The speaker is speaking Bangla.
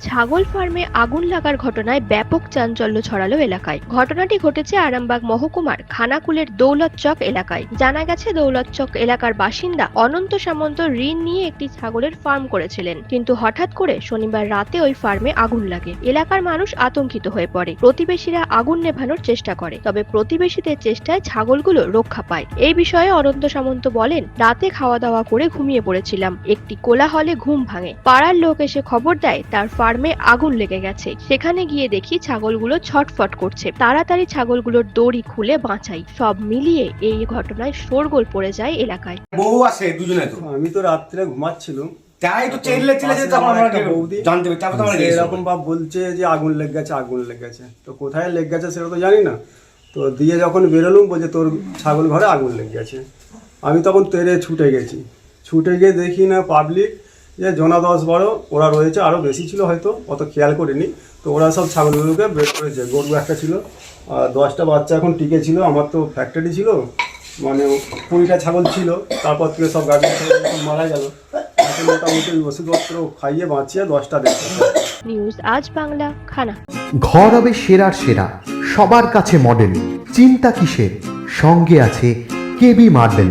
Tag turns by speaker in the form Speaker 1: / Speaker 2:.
Speaker 1: ছাগল ফার্মে আগুন লাগার ঘটনায় ব্যাপক চাঞ্চল্য ছড়ালো এলাকায়। ঘটনাটি ঘটেছে আরামবাগ মহকুমার খানাকুলের দৌলতচক এলাকায়। জানা গেছে, দৌলতচক এলাকার বাসিন্দা অনন্ত সামন্ত ঋণ নিয়ে একটি ছাগলের ফার্ম করেছিলেন। কিন্তু হঠাৎ করে শনিবার রাতে ওই ফার্মে আগুন লাগে। এলাকার মানুষ আতঙ্কিত হয়ে পড়ে। প্রতিবেশীরা আগুন নেভানোর চেষ্টা করে। তবে প্রতিবেশীদের চেষ্টায় ছাগলগুলো রক্ষা পায়। এই বিষয়ে অনন্ত সামন্ত বলেন, রাতে খাওয়া দাওয়া করে ঘুমিয়ে পড়েছিলাম। একটি কোলাহলে ঘুম ভাঙে। পাড়ার লোক এসে খবর দেয়, তার ফার্মে আগুন লেগে গেছে। সেখানে গিয়ে দেখি ছাগলগুলো ছটফট করছে। তাড়াতাড়ি ছাগলগুলোর দড়ি খুলে বাঁচাই। সব মিলিয়ে এই ঘটনায় শোরগোল পড়ে যায় এলাকায়।
Speaker 2: বউ আছে দুজনে তো।
Speaker 3: আমি তো রাত্রে ঘুমাচ্ছিলাম।
Speaker 2: তাই তো চেল্লে চেল্লে
Speaker 3: পাশে
Speaker 2: তখন
Speaker 3: আমরা
Speaker 2: জানতে পারি তারপর আমরা
Speaker 3: এরকম ভাব বলছে যে আগুন লেগে গেছে আগুন লেগে গেছে। তো কোথায় লেগে গেছে সেটা তো জানি না। তো দিয়ে যখন বেরোলুম বলছে তোর ছাগল ঘরে আগুন লেগে গেছে। আমি তখন তেরে ছুটে গেছি। ছুটে গিয়ে দেখি না পাবলিক যে জনা দশ বারো ওরা রয়েছে আরও বেশি ছিল হয়তো অত খেয়াল করিনি। তো ওরা সব ছাগলগুলোকে বের করেছে। গরু একটা ছিল আর দশটা বাচ্চা এখন টিকে ছিল আমার তো ফ্যাক্টরি ছিল মানে কুড়িটা ছাগল ছিল তারপর থেকে সব গাড়ি মারা গেল। এখন মোটামুটি ওষুধপত্র খাইয়ে বাঁচিয়ে দশটা দেখতে
Speaker 1: নিউজ আজ বাংলা খানা।
Speaker 4: ঘর হবে সেরার সেরা সবার কাছে মডেল চিন্তা কিসের? সঙ্গে আছে কেবি মার্বেল